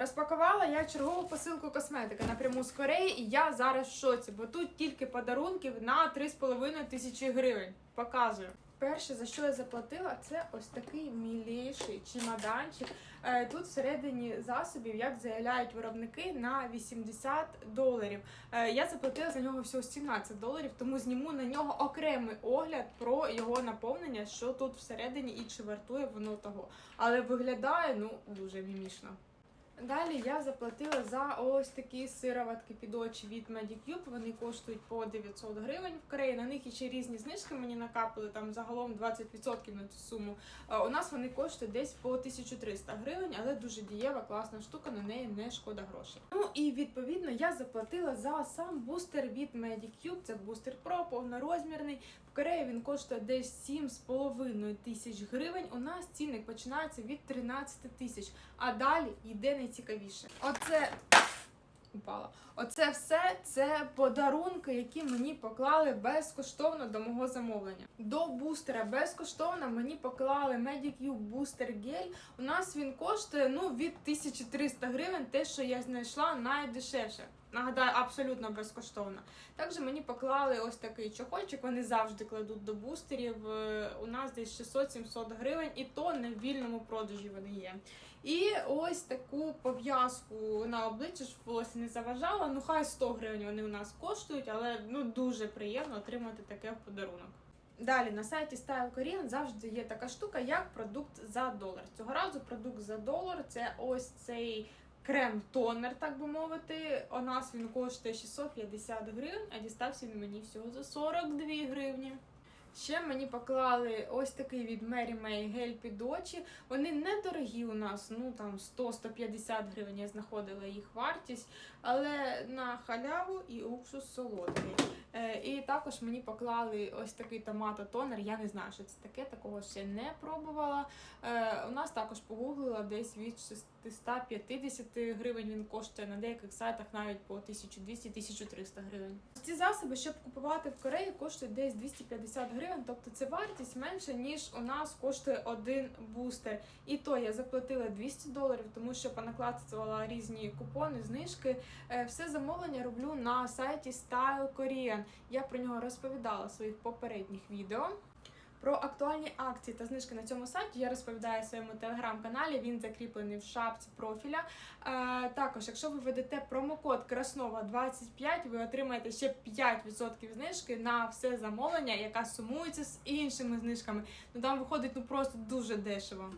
Розпакувала я чергову посилку косметики напряму з Кореї, і я зараз в шоці, бо тут тільки подарунків на 3,5 тисячі гривень. Показую. Перше, за що я заплатила, це ось такий міліший чемоданчик. Е, Тут всередині засобів, як заявляють виробники, на 80 доларів. Е, Я заплатила за нього всього 17 доларів, тому зніму на нього окремий огляд про його наповнення, що тут всередині і чи вартує воно того. Але виглядає ну дуже мімішно. Далі я заплатила за ось такі сироватки під очі від Medicube. Вони коштують по 900 гривень в Кореї. На них ще різні знижки мені накапали, там загалом 20% на цю суму. Е, У нас вони коштують десь по 1300 гривень, але дуже дієва, класна штука, на неї не шкода грошей. Ну і відповідно я заплатила за сам бустер від Medicube. Це бустер Pro, повнорозмірний. В Кореї він коштує десь 7,5 тисяч гривень. У нас цінник починається від 13 тисяч. А далі йде найцікавіше. Оце упала. Оце все це подарунки, які мені поклали безкоштовно до мого замовлення. До бустера безкоштовно мені поклали Medicube Booster Gel. У нас він коштує ну від 1300 гривень, те, що я знайшла найдешевше. Нагадаю, абсолютно безкоштовно. Також мені поклали ось такий чохольчик. Вони завжди кладуть до бустерів. Е, У нас десь 600-700 гривень, і то на вільному продажі вони є. І ось таку пов'язку на обличчя, щоб волосся не заважало. Ну хай 100 гривень вони у нас коштують, але ну дуже приємно отримати таке в подарунок. Далі на сайті Style Korean завжди є така штука, як продукт за долар. Цього разу продукт за долар це ось цей крем-тонер, так би мовити. У нас він коштує 650 гривень, а дістався він мені всього за 42 гривні. Ще мені поклали ось такий від Mary May гель під очі. Вони недорогі у нас, ну там 100-150 гривень я знаходила їх вартість, але на халяву і уксус солодкий. Е, і також мені поклали ось такий томато-тонер. Я не знаю, що це таке, такого ще не пробувала. Е, у нас також погуглила десь від 650 гривень він коштує на деяких сайтах навіть по 1200-1300 гривень. Ці засоби, щоб купувати в Кореї, коштують десь 250 гривень, тобто це вартість менше, ніж у нас коштує один бустер. І то я заплатила 200 доларів, тому що понакладувала різні купони, знижки. Е, Все замовлення роблю на сайті Style Korean. Я про нього розповідала в своїх попередніх відео. Про актуальні акції та знижки на цьому сайті я розповідаю в своєму телеграм-каналі. Він закріплений в шапці профіля. Е, також, якщо ви введете промокод Краснова 25, ви отримаєте ще 5% знижки на все замовлення, яка сумується з іншими знижками. Ну там виходить ну просто дуже дешево.